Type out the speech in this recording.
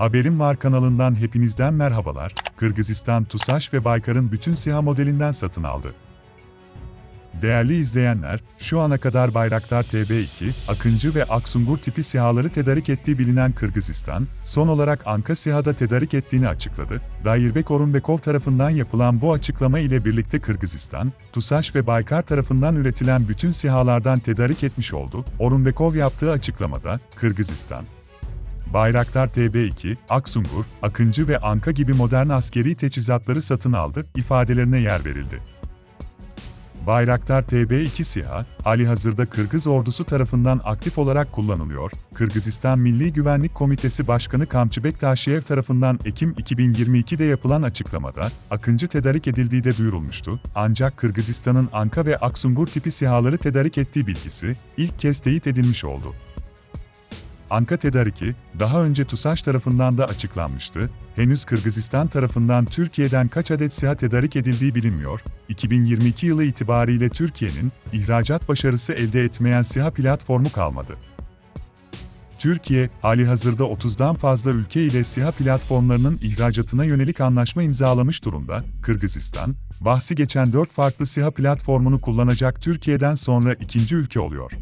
Haberim Var kanalından hepinizden merhabalar. Kırgızistan TUSAŞ ve Baykar'ın bütün SİHA modelinden satın aldı. Değerli izleyenler, şu ana kadar Bayraktar TB2, Akıncı ve Aksungur tipi SİHA'ları tedarik ettiği bilinen Kırgızistan, son olarak Anka SİHA'da tedarik ettiğini açıkladı. Dairbek Orunbekov tarafından yapılan bu açıklama ile birlikte Kırgızistan, TUSAŞ ve Baykar tarafından üretilen bütün SİHA'lardan tedarik etmiş oldu. Orunbekov yaptığı açıklamada, Kırgızistan, Bayraktar TB2, Aksungur, Akıncı ve Anka gibi modern askeri teçhizatları satın aldı ifadelerine yer verildi. Bayraktar TB2 SİHA, hali hazırda Kırgız ordusu tarafından aktif olarak kullanılıyor. Kırgızistan Milli Güvenlik Komitesi Başkanı Kamçıbek Taşiyev tarafından Ekim 2022'de yapılan açıklamada, Akıncı tedarik edildiği de duyurulmuştu. Ancak Kırgızistan'ın Anka ve Aksungur tipi SİHA'ları tedarik ettiği bilgisi, ilk kez teyit edilmiş oldu. Anka tedariki, daha önce TUSAŞ tarafından da açıklanmıştı. Henüz Kırgızistan tarafından Türkiye'den kaç adet SİHA tedarik edildiği bilinmiyor. 2022 yılı itibariyle Türkiye'nin ihracat başarısı elde etmeyen SİHA platformu kalmadı. Türkiye, hali hazırda 30'dan fazla ülke ile SİHA platformlarının ihracatına yönelik anlaşma imzalamış durumda. Kırgızistan, bahsi geçen 4 farklı SİHA platformunu kullanacak Türkiye'den sonra ikinci ülke oluyor.